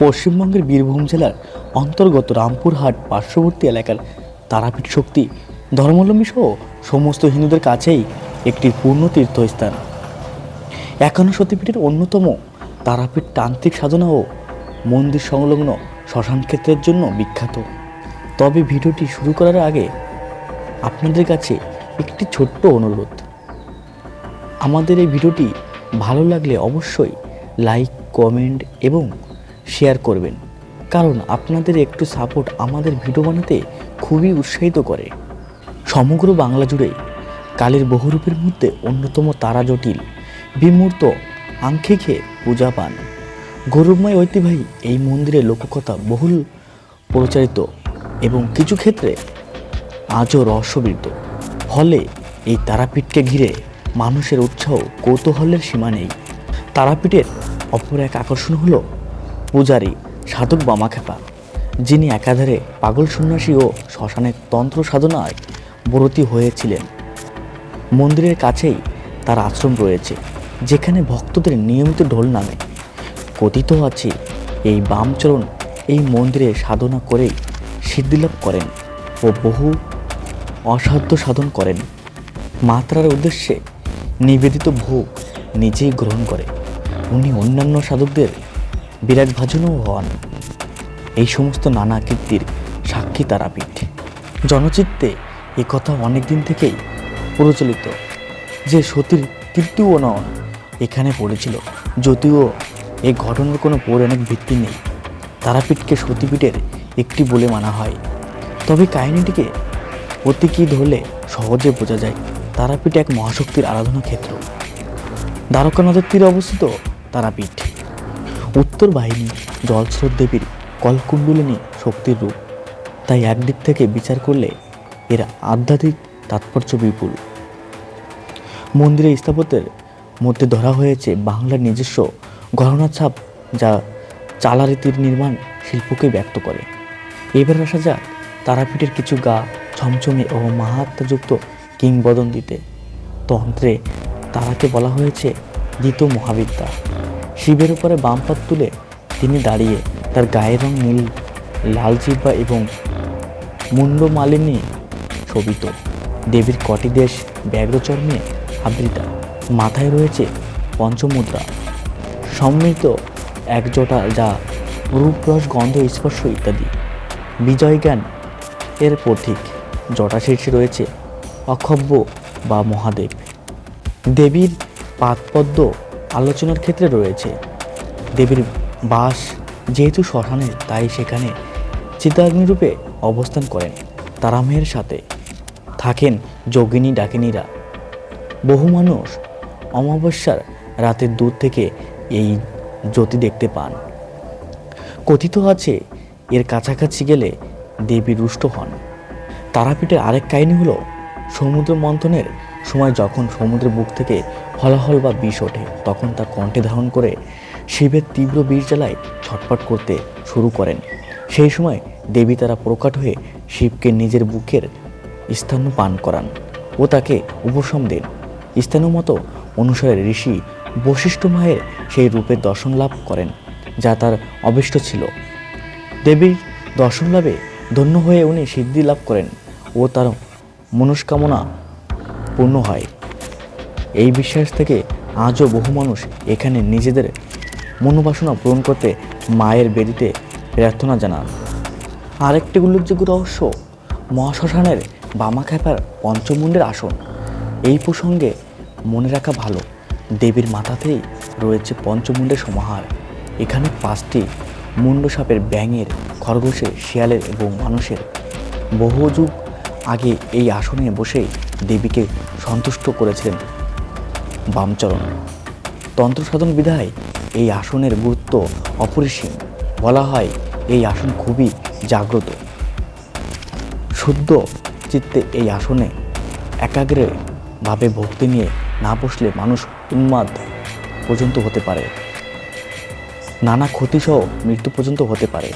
পশ্চিমবঙ্গের বীরভূম জেলার অন্তর্গত রামপুরহাট পার্শ্ববর্তী এলাকার তারাপীঠ শক্তি ধর্মাবলম্বী সহ সমস্ত হিন্দুদের কাছেই একটি পূর্ণ তীর্থস্থান একান্ন সতীপীঠের অন্যতম তারাপীঠ তান্ত্রিক সাধনা ও মন্দির সংলগ্ন শ্মশান ক্ষেত্রের জন্য বিখ্যাত। তবে ভিডিওটি শুরু করার আগে আপনাদের কাছে একটি ছোট্ট অনুরোধ। আমাদের এই ভিডিওটি ভালো লাগলে অবশ্যই লাইক, কমেন্ট এবং শেয়ার করবেন। কারণ আপনাদের একটু সাপোর্ট আমাদের ভিডিও বানাতে খুবই উৎসাহিত করে। সমগ্র বাংলা জুড়ে কালের বহুরূপের মধ্যে অন্যতম তারা জটিল, বিমূর্ত, আংখিকে পূজা পান। গৌরবময় ঐতিহ্যবাহী এই মন্দিরের লোককথা বহুল প্রচারিত এবং কিছু ক্ষেত্রে আজও রহস্যবৃদ্ধ। ফলে এই তারাপীঠকে ঘিরে মানুষের উৎসাহ কৌতূহলের সীমা নেই। তারাপীঠের অপর এক আকর্ষণ হলো পূজারী সাধক বামাখ্যাপা যিনি একাধারে পাগল সন্ন্যাসী ও শ্মশানের তন্ত্র সাধনায় ব্রতী হয়েছিলেন। মন্দিরের কাছেই তার আশ্রম রয়েছে, যেখানে ভক্তদের নিয়মিত ঢোল নামে। কথিত আছে, এই বামচরণ এই মন্দিরে সাধনা করেই সিদ্ধিলাভ করেন ও বহু অসাধ্য সাধন করেন। মাত্রার উদ্দেশ্যে নিবেদিত ভোগ নিজেই গ্রহণ করে। উনি অন্যান্য সাধকদের বিরাগভাজনও হন। এই সমস্ত নানা কীর্তির সাক্ষী তারাপীঠ। জনচিত্তে এ কথা অনেক দিন থেকেই প্রচলিত। যে সতীর তৃতীয় নয়ন এখানে পড়েছিল। যদিও এই ঘটনার কোনো পৌরাণিক ভিত্তি নেই। তারাপীঠকে সতীপীঠের একটি বলে মানা হয়। তবে কাহিনীটিকে প্রতীকী ধরলে সহজে বোঝা যায়, তারাপীঠ এক মহাশক্তির আরাধনা ক্ষেত্র দ্বারকা নদের তীরে অবস্থিত তারাপীঠ। উত্তর বাহিনী জলস্রোত দেবীর কলকুণ্ডলিনী শক্তির রূপ। তাই একদিক থেকে বিচার করলে এর আধ্যাত্মিক তাৎপর্য বিপুল। মন্দিরের স্থাপত্যের মধ্যে ধরা হয়েছে বাংলার নিজস্ব গহনা ছাপ যা চালা রীতির নির্মাণ শিল্পকে ব্যক্ত করে। এবার আসা যাক তারাপীঠের কিছু গা ছমছমে ও মাহাত্মযুক্ত কিংবদন্তিতে। তন্ত্রে তারাকে বলা হয়েছে দ্বিতীয় মহাবিদ্যা। শিবের উপরে বাম পাত তুলে তিনি দাঁড়িয়ে তার গায়ের রং নীল, লাল জিব্বা এবং মুন্ডমালিনী শোভিত দেবীর কটি দেশ ব্যাঘ্রচর্মে আবৃতা। মাথায় রয়েছে পঞ্চমুদ্রা। সম্মিলিত একজোটা যা রূপরস গন্ধ, স্পর্শ ইত্যাদি। বিজয় জ্ঞান এর প্রতীক। জটা শীর্ষে রয়েছে অক্ষব্য বা মহাদেব। দেবীর পাদপদ্ম আলোচনার ক্ষেত্রে রয়েছে। দেবীর বাস যেহেতু শ্মশানে, তাই সেখানে চিতাগ্নিরূপে অবস্থান করেন। তারামের সাথে থাকেন যোগিনী ডাকিনীরা। বহু মানুষ অমাবস্যার রাতের দূর থেকে এই জ্যোতি দেখতে পান। কথিত আছে, এর কাছাকাছি গেলে দেবী রুষ্ট হন। তারাপীঠের আরেক কাহিনী হলো, সমুদ্র মন্থনের সময় যখন সমুদ্রের বুক থেকে হলাহল বা বিষ ওঠে, তখন তা কণ্ঠে ধারণ করে শিবের তীব্র বিষ জ্বালায় ছটপট করতে শুরু করেন। সেই সময় দেবী তারা প্রকাট হয়ে শিবকে নিজের বুকের স্থান পান করান ও তাকে উপশম দেন। স্থানীয় মতো অনুসারে ঋষি বশিষ্ঠ মায়ের সেই রূপের দর্শন লাভ করেন, যা তার অবিষ্ট ছিল। দেবীর দর্শন লাভে ধন্য হয়ে উনি সিদ্ধি লাভ করেন ও তার মনস্কামনা পূর্ণ হয়। এই বিশ্বাস থেকে আজও বহু মানুষ এখানে নিজেদের মনোবাসনা পূরণ করতে মায়ের বেদিতে প্রার্থনা জানান। আরেকটি উল্লেখযোগ্য রহস্য, মহাশ্মশানের বামাখ্যাপার পঞ্চমুণ্ডের আসন। এই প্রসঙ্গে মনে রাখা ভালো, দেবীর মাথাতেই রয়েছে পঞ্চমুণ্ডের সমাহার। এখানে পাঁচটি মুন্ড সাপের ব্যাঙের খরগোশের শিয়ালের এবং মানুষের বহু যুগ আগে এই আসনে বসেই দেবীকে সন্তুষ্ট করেছিলেন বামচরণ। তন্ত্র সাধন বিধায় এই আসনের গুরুত্ব অপরিসীম। বলা হয় এই আসন খুবই জাগ্রত। শুদ্ধ চিত্তে এই আসনে একাগ্রে ভাবে ভক্তি নিয়ে না বসলে মানুষ উন্মাদ পর্যন্ত হতে পারে। নানা ক্ষতিসহ মৃত্যু পর্যন্ত হতে পারে।